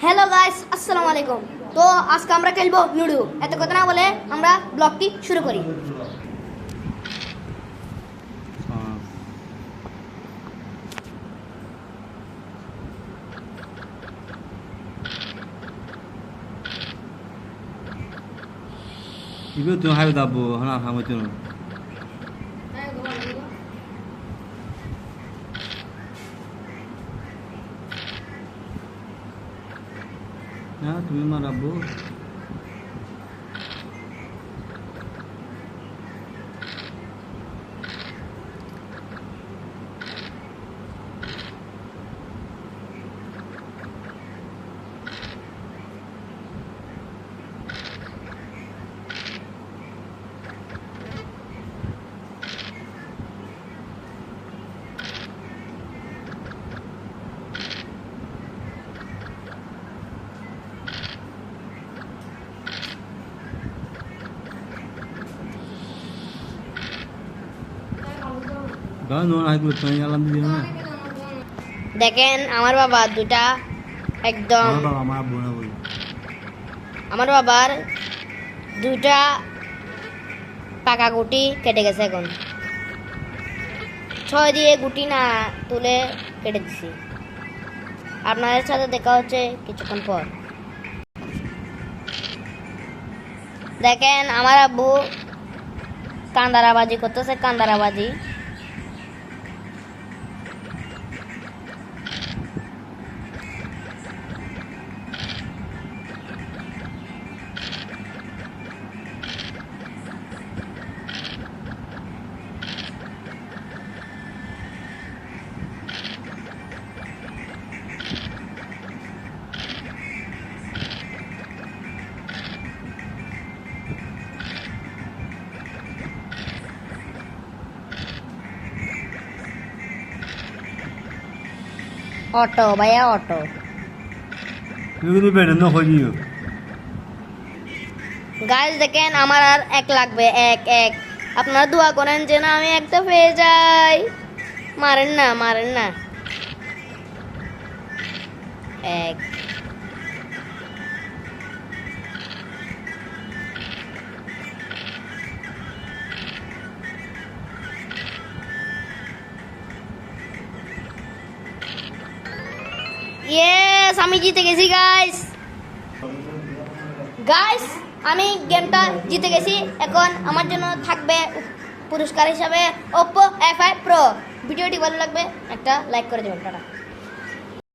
Hello guys আসসালামু আলাইকুম তো আজকে আমরা খেলবো লুডো এত কথা না বলে আমরা ব্লগটি শুরু করি 이거 좀 하여다 뭐 하나 하면 좀 야, Ah, tomei é marabou. দেখেন আমার বাবা দুটা একদম আমার বাবার দুটা পাকা গুটি কেটে গেছে এখন। ছয় দিয়ে গুটি না তুলে কেটে দিছি। আপনাদের সাথে দেখা হচ্ছে কিছুক্ষণ পর। দেখেন আমার আব্বু কান্দারাবাজি করতেছে কান্দারাবাজি। অটো ভাইয়া অটো। তুমি বেড়ানো হইও গাইজ দেখেন আমার আর এক লাগবে এক এক। আপনারা দোয়া করেন যে না আমি একটা পেয়ে যাই। মারেন না মারেন না। এক ইয়েস আমি জিতে গেছি গাইস গাইস আমি গেমটা জিতে গেছি। এখন আমার জন্য থাকবে পুরস্কার হিসাবে ওপো এফ আই প্রো ভিডিওটি ভালো লাগবে, একটা লাইক করে দেবেন, টাটা।